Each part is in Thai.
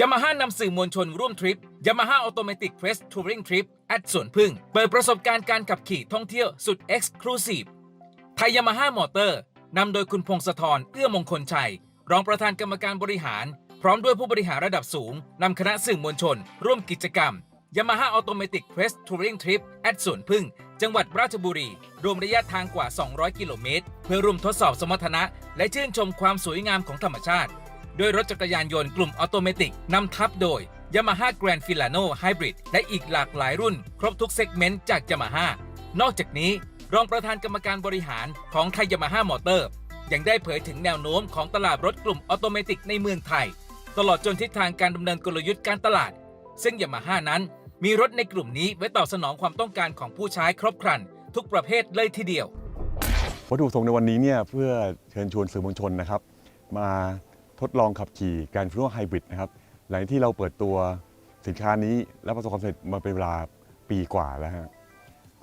ยามาฮ่านำสื่อมวลชนร่วมทริป Yamaha Automatic Quest Touring Trip แอดสวนพึ่ง เปิดประสบการณ์การขับขี่ท่องเที่ยวสุด Exclusive ไทยยามาฮ่ามอเตอร์นำโดยคุณพงศธรเอื้อมงคลชัย รองประธานกรรมการบริหาร พร้อมด้วยผู้บริหารระดับสูงนำคณะสื่อมวลชน ร่วมกิจกรรม Yamaha Automatic Quest Touring Trip แอดสวนพึ่ง จังหวัดราชบุรี รวมระยะทางกว่า 200 กิโลเมตร เพื่อร่วมทดสอบสมรรถนะ และชื่นชมความสวยงามของธรรมชาติ ด้วยรถจักรยานยนต์กลุ่มออโตเมติกนำทับโดย Yamaha Grand Filano Hybrid และอีกหลากหลายรุ่น ครบทุกเซกเมนต์จาก Yamaha นอกจากนี้ รองประธานกรรมการบริหารของไทยยามาฮ่ามอเตอร์ยังได้เผยถึงแนวโน้มของตลาดรถกลุ่มออโตเมติกในเมืองไทย ตลอดจนทิศทางการดำเนินกลยุทธ์การตลาด ซึ่งยามาฮ่านั้น มีรถในกลุ่มนี้ไว้ตอบสนองความต้องการของผู้ใช้ครบครัน ทุกประเภทเลยทีเดียว วัตถุประสงค์ในวันนี้เนี่ยเพื่อเชิญชวนสื่อมวลชนนะครับ มา ทดลองขับขี่การฟิโนไฮบริดนะครับหลังจากที่เราเปิดตัวสินค้านี้และประสบความสำเร็จมาเป็นเวลาปีกว่าแล้วฮะ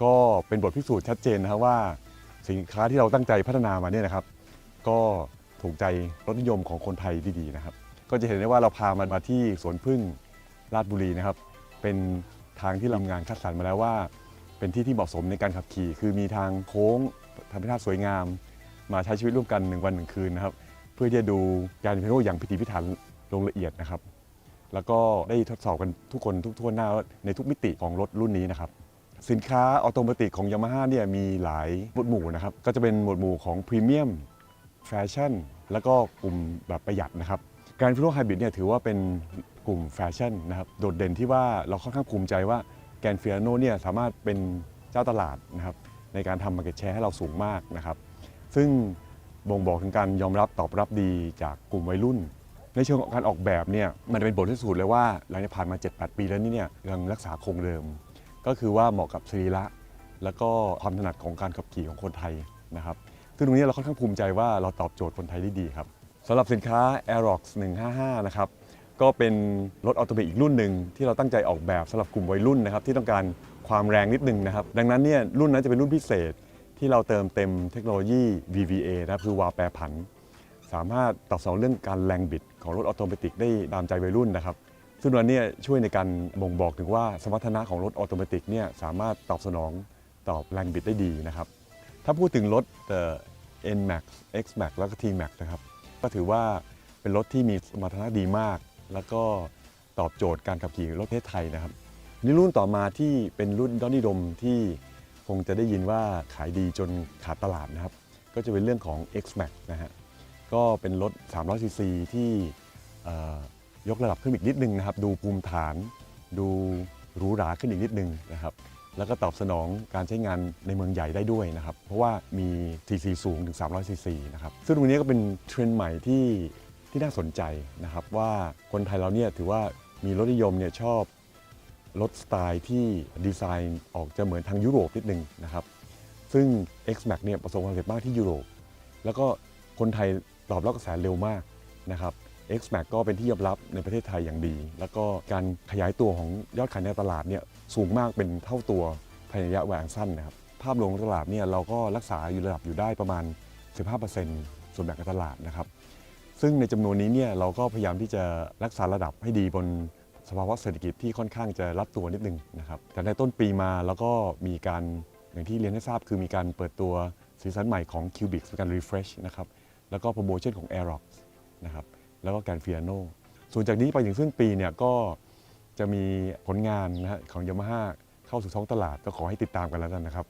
ก็เป็นบทพิสูจน์ชัดเจนนะครับว่า สินค้าที่เราตั้งใจพัฒนามาเนี่ยนะครับ ก็ถูกใจรสนิยมของคนไทยดีๆนะครับ ก็จะเห็นได้ว่าเราพามันมาที่สวนพึ่งราชบุรีนะครับ เป็นทางที่ทำงานคัดสรรมาแล้วว่า เป็นที่ที่เหมาะสมในการขับขี่ คือมีทางโค้งธรรมชาติสวยงาม มาใช้ชีวิตร่วมกันหนึ่งวันหนึ่งคืนนะครับ เพื่อที่จะดูการพิโนอย่างพิถีพิถันลงละเอียดนะครับ แล้วก็ได้ทดสอบกันทุกคนทุกทั่วหน้าในทุกมิติของรถรุ่นนี้นะครับ สินค้าออโตมติของ Yamaha เนี่ยมีหลายหมวดหมู่นะครับ ก็จะเป็นหมวดหมู่ของพรีเมียมแฟชั่นแล้วก็กลุ่มแบบประหยัดนะครับ การฟิโนไฮบริดเนี่ยถือว่าเป็นกลุ่มแฟชั่นนะครับ โดดเด่นที่ว่าเราค่อนข้างภูมิใจว่าแกนเฟิอาโนเนี่ยสามารถเป็นเจ้าตลาดนะครับในการทำมาร์เก็ตแชร์ให้เราสูงมากนะครับ ซึ่ง บ่งบอกถึงการยอมรับตอบรับดีจากกลุ่มวัยรุ่น ในเชิงของการออกแบบเนี่ยมันเป็นบทพิสูจน์เลยว่าหลังจากผ่านมา 7-8 ปีแล้วนี่เนี่ยยังรักษาคงเดิม ก็คือว่าเหมาะกับสรีระแล้วก็ความถนัดของการขับขี่ของคนไทยนะครับซึ่งตรงนี้เราค่อนข้างภูมิใจว่าเราตอบโจทย์คนไทยได้ดีครับสำหรับสินค้า Aerox 155 นะครับก็เป็นรถออโตเมติกอีกรุ่นหนึ่งที่เราตั้งใจออกแบบสำหรับกลุ่มวัยรุ่นนะครับที่ต้องการความแรงนิดนึงนะครับดังนั้นเนี่ยรุ่นนั้นจะเป็นรุ่นพิเศษ ที่เราเติมเต็มเทคโนโลยี VVA นะครับคือวาล์วแปรผัน สามารถตอบสนองเรื่องการแรงบิดของรถออโตเมติกได้ตามใจวัยรุ่นนะครับ ซึ่งตัวนี้ช่วยในการบ่งบอกถึงว่าสมรรถนะของรถออโตเมติกเนี่ยสามารถตอบสนองตอบแรงบิดได้ดีนะครับ ถ้าพูดถึงรถเอ่อ N-Max X-Max แล้วก็ T-Max นะครับ ก็ถือว่าเป็นรถที่มีสมรรถนะดีมาก แล้วก็ตอบโจทย์การขับขี่รถประเทศไทยนะครับนี่รุ่นต่อมาที่เป็นรุ่นยอดนิยมที่ คงจะได้ยินว่าขายดีจนขาดตลาดนะครับ ก็จะเป็นเรื่องของ X-Max นะฮะก็เป็นรถ 300ซีซีที่ยกระดับขึ้นอีกนิดนึงนะครับ ดูภูมิฐาน ดูหรูหราขึ้นอีกนิดนึงนะครับ แล้วก็ตอบสนองการใช้งานในเมืองใหญ่ได้ด้วยนะครับ เพราะว่ามีซีซีสูงถึง 300ซีซีนะครับ ซึ่งตรงนี้ก็เป็นเทรนด์ใหม่ที่ที่น่าสนใจนะครับ ว่าคนไทยเราเนี่ยถือว่ามีรถนิยมเนี่ยชอบ รถสไตล์ที่ดีไซน์ออกจะเหมือนทางยุโรปนิดนึงนะครับ ซึ่ง X-Max เนี่ยประสบความสำเร็จมากที่ยุโรป แล้วก็คนไทยตอบรับกระแสเร็วมากนะครับ X-Max ก็เป็นที่ยอมรับในประเทศไทยอย่างดี แล้วก็การขยายตัวของยอดขายในตลาดเนี่ยสูงมากเป็นเท่าตัวภายในระยะเวลาอันสั้นนะครับ ภาพรวมของตลาดเนี่ยเราก็รักษาอยู่ระดับอยู่ได้ประมาณ 15%ส่วนแบ่งการตลาดนะครับ ซึ่งในจำนวนนี้เนี่ยเราก็พยายามที่จะรักษาระดับให้ดีบน สภาวะเศรษฐกิจที่ค่อนข้างจะรับตัวนิดนึงนะครับแต่ในต้นปีมาแล้วก็มีการอย่างที่เรียนให้ทราบคือมีการเปิดตัวสีสันใหม่ของ Cubic เป็นการ refresh นะครับแล้วก็โปรโมชั่นของ Aerox นะครับแล้วก็การ Fiano ส่วนจากนี้ไปถึงสิ้นปีเนี่ยก็จะมีผลงานนะฮะของ Yamaha เข้าสู่ท้องตลาดก็ขอให้ติดตามกันแล้วกันนะครับ